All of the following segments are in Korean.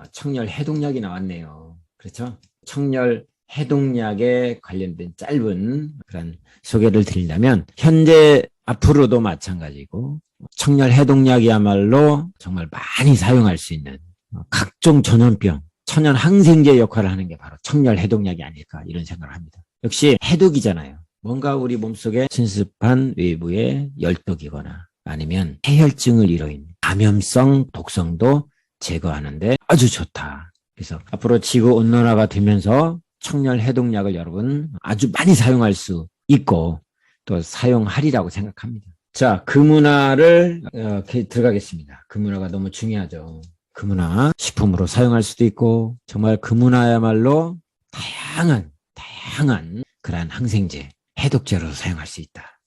아, 청열 해독약이 나왔네요. 그렇죠? 청열 해독약에 관련된 짧은 그런 소개를 드린다면 현재 앞으로도 마찬가지고 청열 해독약이야말로 정말 많이 사용할 수 있는 어, 각종 전염병, 천연 항생제 역할을 하는 게 바로 청열 해독약이 아닐까 이런 생각을 합니다. 역시 해독이잖아요. 뭔가 우리 몸속에 침습한 외부의 열독이거나 아니면 해열증을 이뤄인 감염성 독성도 제거하는데 아주 좋다. 그래서 앞으로 지구 온난화가 되면서 청열 해독약을 여러분 아주 많이 사용할 수 있고 또 사용하리라고 생각합니다. 자, 금은화를 어, 이렇게 들어가겠습니다. 금은화가 너무 중요하죠. 금은화 식품으로 사용할 수도 있고 정말 금은화야말로 다양한 다양한 그러한 항생제, 해독제로 사용할 수 있다.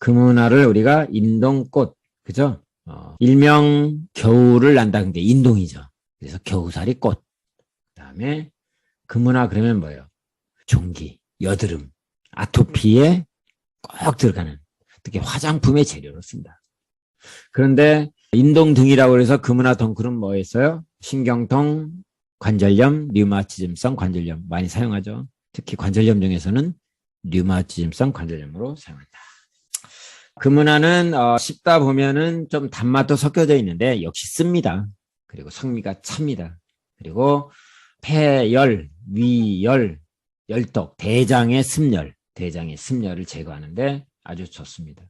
금은화를 우리가 인동꽃, 그죠? 어, 일명 겨울을 난다는 게 인동이죠. 그래서 겨우살이 꽃. 그 다음에 금은화 그러면 뭐예요? 종기, 여드름, 아토피에 꼭 들어가는 특히 화장품의 재료로 씁니다. 그런데 인동 등이라고 해서 금은화 덩쿨은 뭐였어요? 신경통, 관절염, 류마티즘성 관절염 많이 사용하죠. 특히 관절염 중에서는 류마티즘성 관절염으로 사용한다. 금은화는 어, 씹다 보면은 좀 단맛도 섞여져 있는데 역시 씁니다. 그리고 성미가 찹니다. 그리고 폐열, 위열, 열독, 대장의 습열, 대장의 습열을 제거하는데 아주 좋습니다.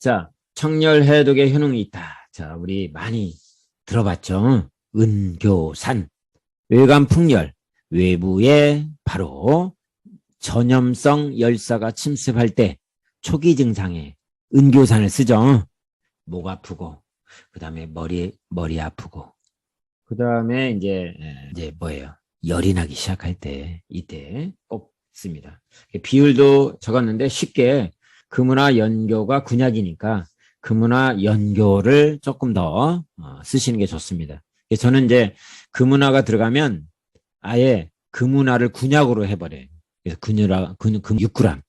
자, 청열 해독의 효능이 있다. 자, 우리 많이 들어봤죠? 은교산, 외관 풍열, 외부에 바로 전염성 열사가 침습할 때 초기 증상에 은교산을 쓰죠. 목 아프고, 그 다음에 머리, 머리 아프고, 그 다음에 이제, 에, 이제 뭐예요? 열이 나기 시작할 때, 이때 꼭 씁니다. 비율도 적었는데 쉽게 금은화 연교가 군약이니까 금은화 연교를 조금 더 어, 쓰시는 게 좋습니다. 저는 이제 금은화가 들어가면 아예 금은화를 군약으로 해버려요. 그래서 근유라, 근, 금 6g.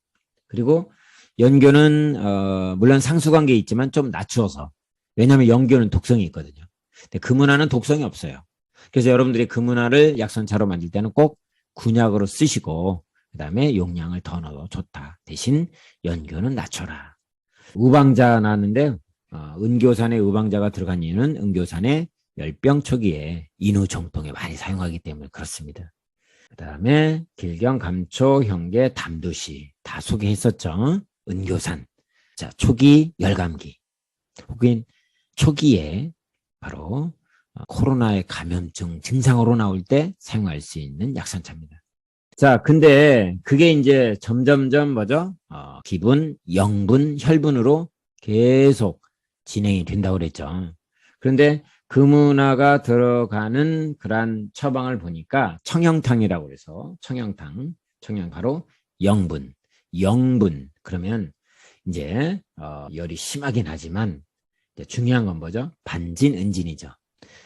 그리고 연교는, 어, 물론 상수관계 있지만 좀 낮추어서. 왜냐하면 연교는 독성이 있거든요. 근데 금은화는 독성이 없어요. 그래서 여러분들이 금은화를 약선차로 만들 때는 꼭 군약으로 쓰시고, 그 다음에 용량을 더 넣어도 좋다. 대신 연교는 낮춰라. 우방자 나왔는데, 어, 은교산에 우방자가 들어간 이유는 은교산에 열병 초기에 인후 정통에 많이 사용하기 때문에 그렇습니다. 그 다음에 길경, 감초, 형계, 담두시 다 소개했었죠. 은교산. 자, 초기 열감기. 혹은 초기에 바로 어, 코로나의 감염증 증상으로 나올 때 사용할 수 있는 약산차입니다. 자, 근데 그게 이제 점점점 뭐죠? 어, 기분, 영분, 혈분으로 계속 진행이 된다고 그랬죠. 그런데 금은화가 들어가는 그러한 처방을 보니까 청형탕이라고 그래서 청형탕, 청형 바로 영분, 영분 그러면 이제 어, 열이 심하긴 하지만 중요한 건 뭐죠? 반진 은진이죠.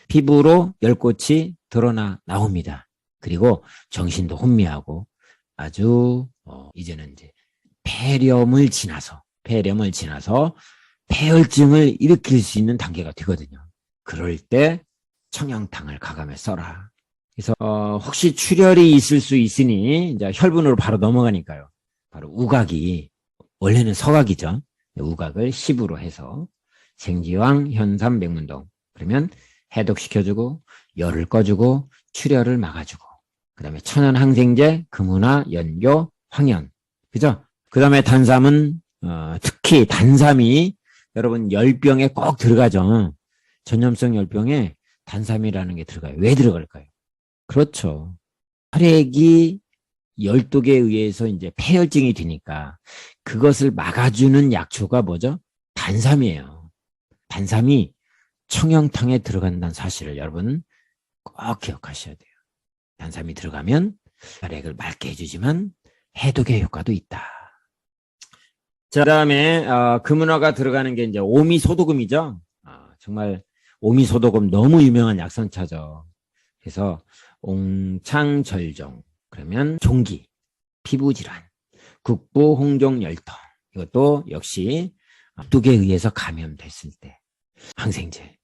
피부로 열꽃이 드러나 나옵니다. 그리고 정신도 혼미하고 아주 어, 이제는 이제 폐렴을 지나서 폐렴을 지나서 폐혈증을 일으킬 수 있는 단계가 되거든요. 그럴 때 청양탕을 가감해 써라. 그래서 어, 혹시 출혈이 있을 수 있으니 이제 혈분으로 바로 넘어가니까요. 바로 우각이 원래는 서각이죠. 우각을 10으로 해서 생지왕, 현삼, 맥문동 그러면 해독시켜주고 열을 꺼주고 출혈을 막아주고 그 다음에 천연 항생제, 금은화, 연교, 황연 그죠? 그 다음에 단삼은 어, 특히 단삼이 여러분 열병에 꼭 들어가죠. 전염성 열병에 단삼이라는 게 들어가요. 왜 들어갈까요? 그렇죠. 혈액이 열독에 의해서 이제 폐혈증이 되니까 그것을 막아주는 약초가 뭐죠? 단삼이에요. 단삼이 청형탕에 들어간다는 사실을 여러분 꼭 기억하셔야 돼요. 단삼이 들어가면 혈액을 맑게 해주지만 해독의 효과도 있다. 자, 다음에 어, 금은화가 들어가는 게 이제 오미소독음이죠. 아, 정말 오미소독음 너무 유명한 약선차죠. 그래서 옹창절종 그러면 종기, 피부질환, 국부 홍종 열통 이것도 역시 독에 의해서 감염됐을 때 항생제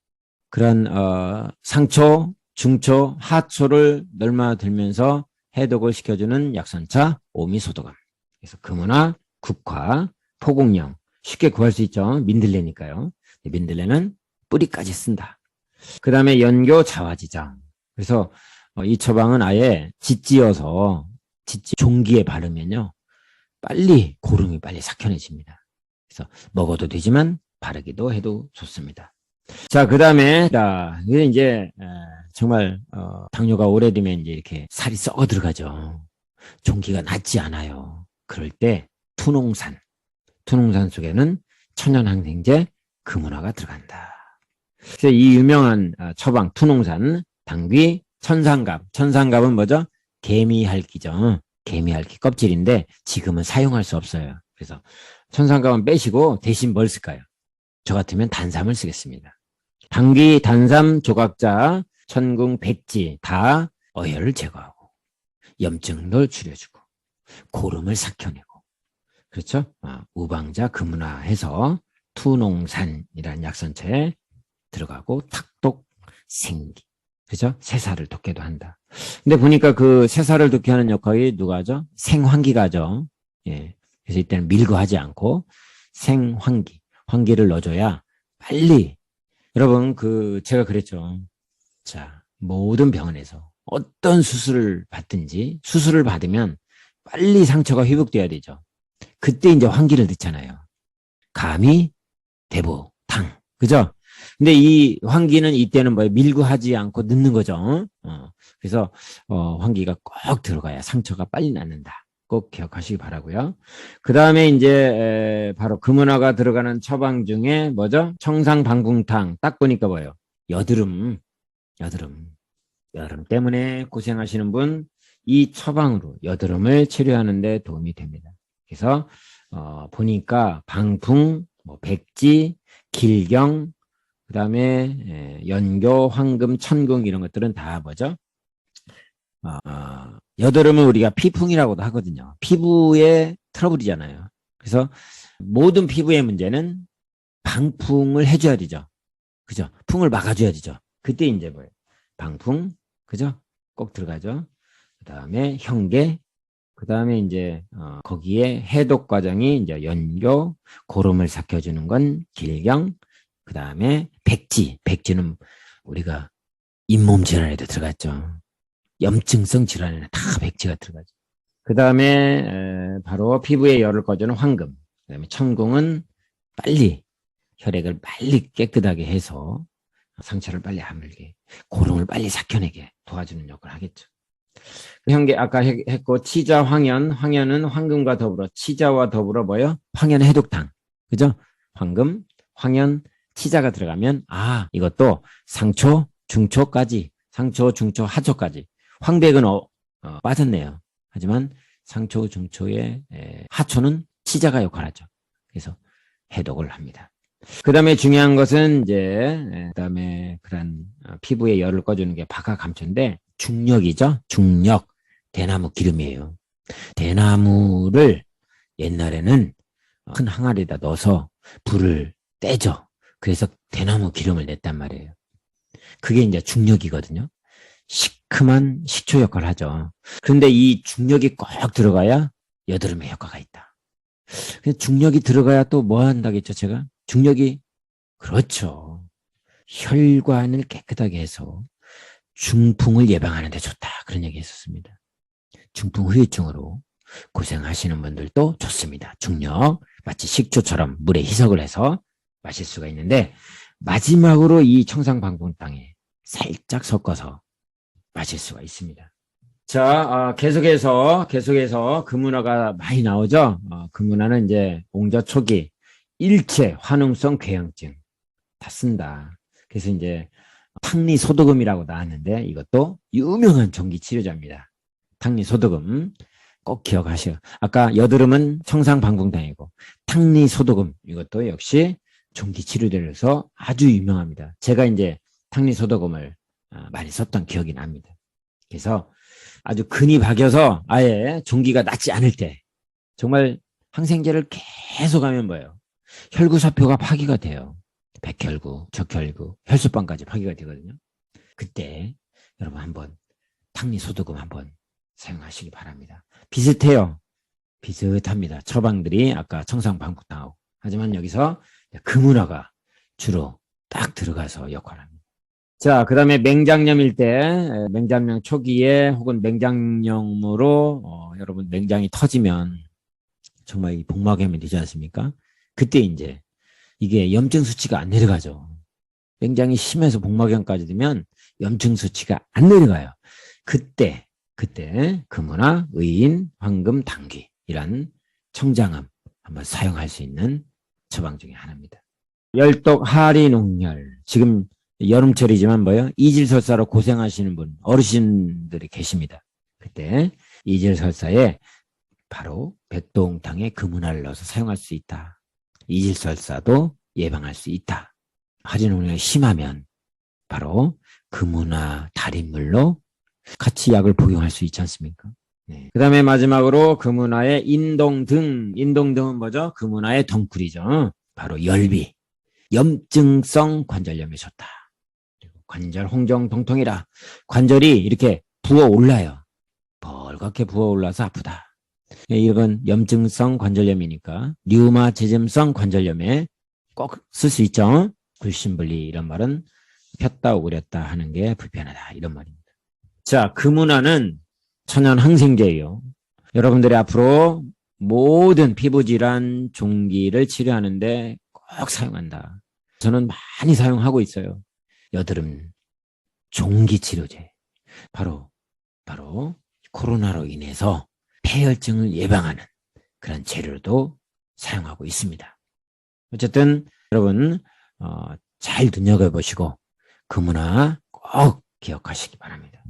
그런 어, 상초 중초, 하초를 넓어들면서 해독을 시켜주는 약선차 오미소독암. 그래서 금은화, 국화, 포공령 쉽게 구할 수 있죠. 민들레니까요. 민들레는 뿌리까지 쓴다. 그 다음에 연교 자화지장. 그래서 어, 이 처방은 아예 짓지어서 짓지 종기에 바르면요. 빨리 고름이 빨리 삭혀내집니다. 그래서 먹어도 되지만 바르기도 해도 좋습니다. 자, 그 다음에, 자, 이제, 에, 정말, 어, 당뇨가 오래되면 이제 이렇게 살이 썩어 들어가죠. 종기가 낫지 않아요. 그럴 때, 투농산. 투농산 속에는 천연항생제 금은화가 들어간다. 그래서 이 유명한 어, 처방, 투농산, 당귀, 천상갑. 천상갑은 뭐죠? 개미핥기죠. 개미핥기 껍질인데 지금은 사용할 수 없어요. 그래서 천상갑은 빼시고 대신 뭘 쓸까요? 저 같으면 단삼을 쓰겠습니다. 당귀, 단삼, 조각자, 천궁, 백지 다 어혈을 제거하고 염증을 줄여주고 고름을 삭혀내고 그렇죠? 아, 우방자 금은화 해서 투농산이라는 약선체에 들어가고 탁독 생기 그죠? 새살을 돋게도 한다. 근데 보니까 그 새살을 돋게 하는 역할이 누가 하죠? 생황기가죠. 예. 그래서 이때는 밀고 하지 않고 생황기, 황기를 넣어줘야 빨리 여러분 그 제가 그랬죠. 자 모든 병원에서 어떤 수술을 받든지 수술을 받으면 빨리 상처가 회복돼야 되죠. 그때 이제 환기를 넣잖아요. 감이 대보 탕 그죠? 근데 이 환기는 이때는 뭐 밀고 하지 않고 넣는 거죠. 어, 그래서 어, 환기가 꼭 들어가야 상처가 빨리 낫는다. 꼭 기억하시기 바라고요. 그 다음에 이제 에, 바로 금은화가 들어가는 처방 중에 뭐죠? 청상방궁탕 딱 보니까 뭐예요? 여드름, 여드름, 여드름 때문에 고생하시는 분 이 처방으로 여드름을 치료하는 데 도움이 됩니다. 그래서 어, 보니까 방풍, 뭐 백지, 길경, 그 다음에 연교, 황금, 천궁 이런 것들은 다 뭐죠? 어, 어, 여드름은 우리가 피풍이라고도 하거든요. 피부의 트러블이잖아요. 그래서 모든 피부의 문제는 방풍을 해줘야 되죠. 그죠? 풍을 막아줘야 되죠. 그때 이제 뭐예요? 방풍, 그죠? 꼭 들어가죠. 그 다음에 형계, 그 다음에 이제 어, 거기에 해독 과정이 이제 연교, 고름을 삭혀주는 건 길경, 그 다음에 백지, 백지는 우리가 잇몸 질환에도 들어갔죠. 염증성 질환에는 다 백지가 들어가죠. 그 다음에 바로 피부에 열을 꺼주는 황금, 그 다음에 천궁은 빨리 혈액을 빨리 깨끗하게 해서 상처를 빨리 아물게, 고름을 빨리 삭혀내게 도와주는 역할을 하겠죠. 현계 아까 했고 치자 황연, 황연은 황금과 더불어 치자와 더불어 뭐요? 황연 해독탕, 그죠? 황금, 황연, 치자가 들어가면 아 이것도 상초, 중초까지, 상초, 중초, 하초까지 황백은 어, 어, 빠졌네요. 하지만 상초, 중초의 에, 하초는 치자가 역할하죠. 그래서 해독을 합니다. 그 다음에 중요한 것은 이제 그 다음에 그런 어, 피부에 열을 꺼주는 게 박하 감초인데 중력이죠. 중력 대나무 기름이에요. 대나무를 옛날에는 큰 항아리에다 넣어서 불을 떼죠. 그래서 대나무 기름을 냈단 말이에요. 그게 이제 중력이거든요. 시큼한 식초 역할을 하죠. 그런데 이 중력이 꼭 들어가야 여드름에 효과가 있다. 중력이 들어가야 또 뭐 한다겠죠, 제가? 중력이, 그렇죠. 혈관을 깨끗하게 해서 중풍을 예방하는 데 좋다. 그런 얘기 했었습니다. 중풍 후유증으로 고생하시는 분들도 좋습니다. 중력, 마치 식초처럼 물에 희석을 해서 마실 수가 있는데, 마지막으로 이 청상방풍땅에 살짝 섞어서 마실 수가 있습니다. 자, 어, 계속해서, 계속해서 금문화가 많이 나오죠? 어, 금문화는 이제 옹저 초기, 일체, 환웅성 궤양증 다 쓴다. 그래서 이제 탕리 소독음이라고 나왔는데 이것도 유명한 전기 치료자입니다. 탕리 소독음 꼭 기억하시오. 아까 여드름은 청상방궁탕이고 탕리 소독음 이것도 역시 전기 치료제로서 아주 유명합니다. 제가 이제 탕리 소독음을 아, 많이 썼던 기억이 납니다. 그래서 아주 근이 박여서 아예 종기가 낫지 않을 때 정말 항생제를 계속 하면 뭐예요? 혈구사표가 파기가 돼요. 백혈구, 적혈구, 혈소방까지 파기가 되거든요. 그때 여러분 한번 탕리 소독음 한번 사용하시기 바랍니다. 비슷해요. 비슷합니다. 처방들이 아까 청상 방국당하고 하지만 여기서 금은화가 주로 딱 들어가서 역할을 합니다. 자, 그 다음에 맹장염일 때, 에, 맹장염 초기에 혹은 맹장염으로, 어, 여러분 맹장이 터지면 정말 이 복막염이 되지 않습니까? 그때 이제 이게 염증 수치가 안 내려가죠. 맹장이 심해서 복막염까지 되면 염증 수치가 안 내려가요. 그때, 그때 금은화, 의인, 황금, 당귀 이란 청장암 한번 사용할 수 있는 처방 중에 하나입니다. 열독, 하리, 농열. 지금 여름철이지만 뭐요? 이질설사로 고생하시는 분, 어르신들이 계십니다. 그때 이질설사에 바로 백동탕에 금은화를 넣어서 사용할 수 있다. 이질설사도 예방할 수 있다. 하리농열이 심하면 바로 금은화 달인물로 같이 약을 복용할 수 있지 않습니까? 네. 그 다음에 마지막으로 금은화의 인동등. 인동등은 뭐죠? 금은화의 덩쿨이죠. 바로 열비. 염증성 관절염에 좋다. 그리고 관절 홍정 통통이라 관절이 이렇게 부어 올라요. 벌겋게 부어 올라서 아프다. 예, 이건 염증성 관절염이니까 류마티즘성 관절염에 꼭 쓸 수 있죠. 굴심분리 이런 말은 폈다 오그렸다 하는 게 불편하다 이런 말입니다. 자, 금은화는 천연 항생제예요. 여러분들이 앞으로 모든 피부 질환 종기를 치료하는데 꼭 사용한다. 저는 많이 사용하고 있어요. 여드름 종기 치료제. 바로 바로 코로나로 인해서 폐혈증을 예방하는 그런 재료도 사용하고 있습니다. 어쨌든 여러분 어, 잘 눈여겨보시고 금은화 꼭 기억하시기 바랍니다.